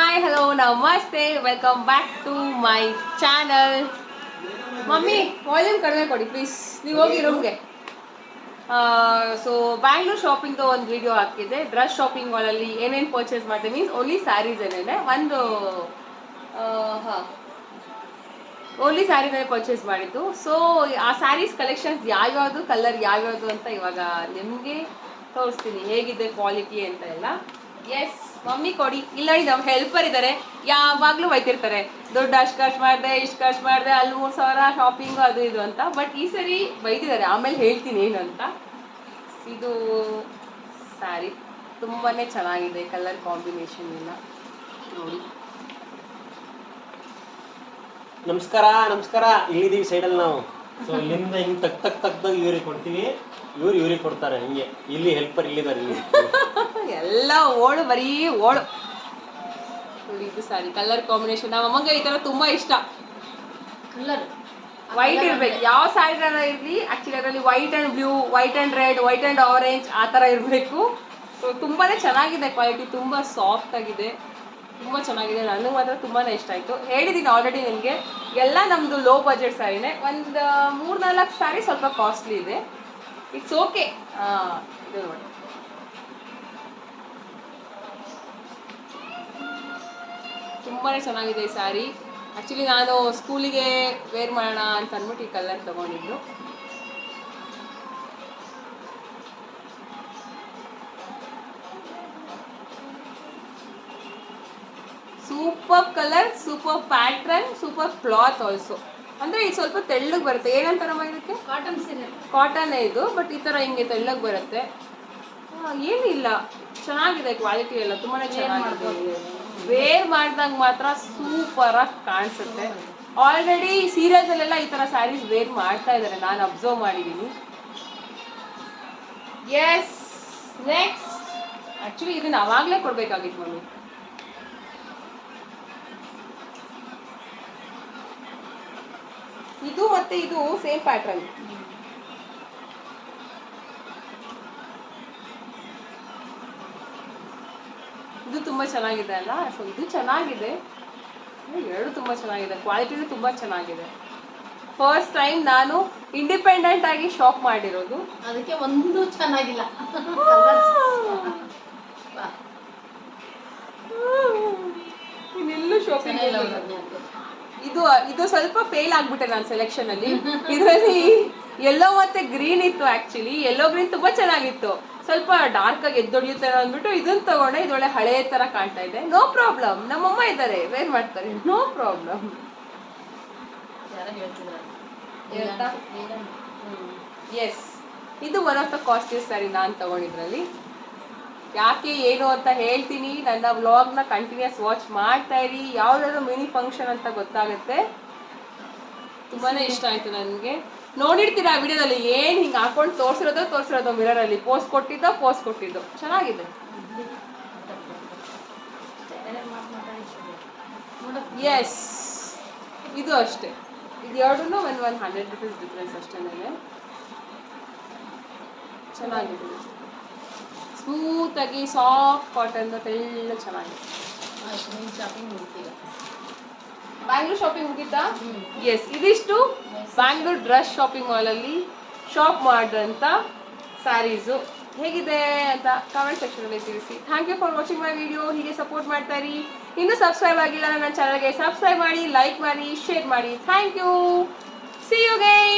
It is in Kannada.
ಹಾಯ್ ಹಲೋ ನಮಸ್ತೆ welcome back to my channel mummy volume ಕಡಿಮೆ ಕೊಡಿ ಪ್ಲೀಸ್ ನೀವು ಹೋಗಿ ರೂಮ್ಗೆ ಸೊ ಬ್ಯಾಂಗ್ಳೂರ್ ಶಾಪಿಂಗ್ದು ಒಂದು ವಿಡಿಯೋ ಹಾಕಿದ್ದೆ. ಡ್ರೆಸ್ ಶಾಪಿಂಗ್ ಮಾಲಲ್ಲಿ ಏನೇನು ಪರ್ಚೇಸ್ ಮಾಡಿದೆ ಮೀನ್ಸ್ ಓನ್ಲಿ ಸ್ಯಾರೀಸ್ ಏನೇನೆ. ಒಂದು ಹಾಂ. ಓನ್ಲಿ ಸ್ಯಾರಿನೇ ಪರ್ಚೇಸ್ ಮಾಡಿದ್ದು. ಸೊ ಆ ಸ್ಯಾರೀಸ್ ಕಲೆಕ್ಷನ್ಸ್ ಯಾವ್ಯಾವುದು ಕಲರ್ ಯಾವ್ಯಾವುದು ಅಂತ ಇವಾಗ ನಿಮಗೆ ತೋರಿಸ್ತೀನಿ. ಹೇಗಿದೆ ಕ್ವಾಲಿಟಿ ಅಂತ ಎಲ್ಲ. ಎಸ್ ಮಮ್ಮಿ ಕೊಡಿ. ಇಲ್ಲ ನೋಡಿ ನಮ್ಮ ಹೆಲ್ಪರ್ ಇದ್ದಾರೆ ಯಾವಾಗಲೂ ಬೈತಿರ್ತಾರೆ ದುಡ್ಡು ಅಷ್ಟು ಖರ್ಚು ಮಾಡಿದೆ ಇಷ್ಟು ಖರ್ಚು ಮಾಡಿದೆ ಅಲ್ಲಿ ಮೂರು ಸಾವಿರ ಶಾಪಿಂಗು ಅದು ಇದು ಅಂತ. ಬಟ್ ಈ ಸರಿ ಬೈದಿದ್ದಾರೆ. ಆಮೇಲೆ ಹೇಳ್ತೀನಿ ಏನು ಅಂತ. ಇದು ಸ್ಯಾರಿ ತುಂಬಾ ಚೆನ್ನಾಗಿದೆ ಕಲರ್ ಕಾಂಬಿನೇಷನ್ ಎಲ್ಲ. ನೋಡಿ. ನಮಸ್ಕಾರ ನಮಸ್ಕಾರ. ಇಲ್ಲಿದ್ದೀವಿ ಸೈಡಲ್ಲಿ ನಾವು. ಸೊ ಇಲ್ಲಿಂದ ಹಿಂಗೆ ತಕ್ ತಕ್ ತಕ್ದಾಗ ಇವ್ರಿಗೆ ಕೊಡ್ತೀವಿ. ಇವ್ರು ಇವ್ರಿಗೆ ಕೊಡ್ತಾರೆ ಹಿಂಗೆ. ಇಲ್ಲಿ ಹೆಲ್ಪರ್ ಇಲ್ಲಿದ್ದಾರೆ ಇಲ್ಲಿ. ಎಲ್ಲ ಓಳು ಬರೀ ಓಳು. ನೋಡಿ ಇದು ಸಾರಿ ಕಲರ್ ಕಾಂಬಿನೇಷನ್ ನಮ್ಮ ಅಮ್ಮಂಗೆ ಈ ಥರ ತುಂಬಾ ಇಷ್ಟ. ಕಲರ್ ವೈಟ್ ಇರ್ಬೇಕು. ಯಾವ ಸ್ಯಾರಿನ ಇರಲಿ ಆಕ್ಚುಲಿ ಅದರಲ್ಲಿ white and blue white and red white and orange ಆ ಥರ ಇರಬೇಕು. ಸೊ ತುಂಬಾನೇ ಚೆನ್ನಾಗಿದೆ ಕ್ವಾಲಿಟಿ ತುಂಬಾ ಸಾಫ್ಟ್ ಆಗಿದೆ. ತುಂಬ ಚೆನ್ನಾಗಿದೆ. ನನಗೆ ಮಾತ್ರ ತುಂಬಾ ಇಷ್ಟ ಆಯಿತು. ಹೇಳಿದ್ದೀನಿ ಆಲ್ರೆಡಿ ನಿಮಗೆ. ಎಲ್ಲ ನಮ್ಮದು ಲೋ ಬಜೆಟ್ ಸ್ಯಾರಿನೇ ಒಂದು ಮೂರು ನಾಲ್ಕು ಸ್ಯಾರಿ ಸ್ವಲ್ಪ ಕಾಸ್ಟ್ಲಿ ಇದೆ. ಇಟ್ಸ್ ಓಕೆ ಇದು ನೋಡಿ. ತುಂಬಾ ಚೆನ್ನಾಗಿದೆ ಈ ಸ್ಯಾರಿ ಆ್ಯಕ್ಚುಲಿ ನಾನು ಸ್ಕೂಲಿಗೆ ವೇರ್ ಮಾಡೋಣ ಅಂತ ಅಂದ್ಬಿಟ್ಟು ಈ ಕಲರ್ ತೊಗೊಂಡಿದ್ದು. Super colour super pattern super cloth also ಅಂದರೆ ಇದು ಸ್ವಲ್ಪ ತೆಳ್ಳಗೆ ಬರುತ್ತೆ. ಏನಂತಾರಮ್ಮ ಇದಕ್ಕೆ? ಕಾಟನ್ ಸೀರೆ. ಕಾಟನ್ ಇದು ಬಟ್ ಈ ಥರ ಹಿಂಗೆ ತೆಳ್ಳಗೆ ಬರುತ್ತೆ. ಏನಿಲ್ಲ. ಚೆನ್ನಾಗಿದೆ ಕ್ವಾಲಿಟಿ ಎಲ್ಲ ತುಂಬಾ ಚೆನ್ನಾಗಿದೆ. ವೇರ್ ಮಾಡಿದಾಗ ಮಾತ್ರ ಸೂಪರ್ ಆಗಿ ಕಾಣಿಸುತ್ತೆ. ಆಲ್ರೆಡಿ ಸೀರಿಯಲ್ಸಲ್ಲೆಲ್ಲ ಈ ಥರ ಸ್ಯಾರೀಸ್ ವೇರ್ ಮಾಡ್ತಾ ಇದ್ದಾರೆ. ನಾನು ಅಬ್ಸರ್ವ್ ಮಾಡಿದ್ದೀನಿ ಎಸ್ ನೆಕ್ಸ್ಟ್ ಆ್ಯಕ್ಚುಲಿ ಇದನ್ನ ಅವಾಗ್ಲೇ ಕೊಡ್ಬೇಕಾಗಿತ್ತು ಮಮ್ಮಿ. ಇದು ಮತ್ತೆ ಇದು ಸೇಮ್ ಪ್ಯಾಟ್ರನ್ ಇದು ತುಂಬ ಚೆನ್ನಾಗಿದೆ ಅಲ್ಲ? ಸೊ ಇದು ಚೆನ್ನಾಗಿದೆ. ಎರಡು ತುಂಬ ಚೆನ್ನಾಗಿದೆ. ಕ್ವಾಲಿಟಿನೂ ತುಂಬ ಚೆನ್ನಾಗಿದೆ. ಫಸ್ಟ್ ಟೈಮ್ ನಾನು ಇಂಡಿಪೆಂಡೆಂಟ್ ಆಗಿ ಶಾಪ್ ಮಾಡಿರೋದು. ಅದಕ್ಕೆ ಒಂದು ಚೆನ್ನಾಗಿಲ್ಲ. ಇನ್ನೆಲ್ಲೂ ಶಾಪಿಂಗ್. ಇದು ಇದು ಸ್ವಲ್ಪ ಫೇಲ್ ಆಗ್ಬಿಟ್ಟೆ ನಾನು ಸೆಲೆಕ್ಷನ್ ಅಲ್ಲಿ. ಇದರಲ್ಲಿ ಎಲ್ಲೋ ಮತ್ತೆ ಗ್ರೀನ್ ಇತ್ತು ಆಕ್ಚುಲಿ ಎಲ್ಲೋ ಗ್ರೀನ್ ತುಂಬಾ ಚೆನ್ನಾಗಿತ್ತು. ಸ್ವಲ್ಪ ಡಾರ್ಕ್ ಆಗಿ ಎದ್ದೊಡಿಯುತ್ತೆ ಅಂದ್ಬಿಟ್ಟು ಇದನ್ನ ತಗೊಂಡೆ ಇದೊಳ್ಳೆ ಹಳೆಯ ಹಳೆ ತರ ಕಾಣ್ತಾ ಇದೆ. ನೋ ಪ್ರಾಬ್ಲಮ್ ನಮ್ಮಮ್ಮ ಇದ್ದಾರೆ. ವೇರ್ ಮಾಡ್ತಾರೆ. No problem? ಎಸ್ ಇದು ಒನ್ ಆಫ್ ದ ಕಾಸ್ಟ್ಲಿ ಸರಿ ನಾನು ತಗೊಂಡಿದ್ರಲ್ಲಿ. ಯಾಕೆ ಏನು ಅಂತ ಹೇಳ್ತೀನಿ. ನನ್ನ ವ್ಲಾಗ್ನ ಕಂಟಿನ್ಯೂಸ್ ವಾಚ್ ಮಾಡ್ತಾ ಇರಿ. ಯಾವ್ದಾದ್ರು ಮಿನಿ ಫಂಕ್ಷನ್ ಅಂತ ಗೊತ್ತಾಗುತ್ತೆ. ತುಂಬಾನೇ ಇಷ್ಟ ಆಯ್ತು ನನಗೆ. ನೋಡಿರ್ತೀರಾ ವಿಡಿಯೋದಲ್ಲಿ ಏನು ಹಿಂಗೆ ಹಾಕೊಂಡು ತೋರಿಸಿರೋದು ತೋರಿಸಿರೋದು ಮಿರರಲ್ಲಿ ಪೋಸ್ ಕೊಟ್ಟಿದ್ದೋ ಪೋಸ್ ಕೊಟ್ಟಿದ್ದೋ? ಚೆನ್ನಾಗಿದೆ. ಎಸ್ ಇದು ಅಷ್ಟೇ. ಇದು ಎರಡೂ ಒಂದು ಒನ್ ಹಂಡ್ರೆಡ್ ರುಪೀಸ್ ಡಿಫ್ರೆನ್ಸ್ ಅಷ್ಟೇ ಚೆನ್ನಾಗಿದೆ. ಸ್ಮೂತಾಗಿ ಸಾಫ್ಟ್ ಕಾಟನ್ ತೆಳ್ಳ ಚೆನ್ನಾಗಿದೆ. ಶಾಪಿಂಗ್ ಬ್ಯಾಂಗ್ಳೂರ್ ಶಾಪಿಂಗ್ ಮುಗಿತಾ? ಎಸ್ ಇದಿಷ್ಟು ಬ್ಯಾಂಗ್ಳೂರ್ ಡ್ರೆಸ್ ಶಾಪಿಂಗ್ ಮಾಲಲ್ಲಿ ಶಾಪ್ ಮಾಡಿದಂಥ ಸ್ಯಾರೀಸು ಹೇಗಿದೆ ಅಂತ ಕಾಮೆಂಟ್ ಸೆಕ್ಷನಲ್ಲಿ ತಿಳಿಸಿ. Thank you for watching my video ಹೀಗೆ ಸಪೋರ್ಟ್ ಮಾಡ್ತಾ ಇರಿ. ಇನ್ನೂ ಸಬ್ಸ್ಕ್ರೈಬ್ ಆಗಿಲ್ಲ ನನ್ನ ಚಾನಲ್ಗೆ ಸಬ್ಸ್ಕ್ರೈಬ್ ಮಾಡಿ ಲೈಕ್ ಮಾಡಿ ಶೇರ್ ಮಾಡಿ. Thank you see you guy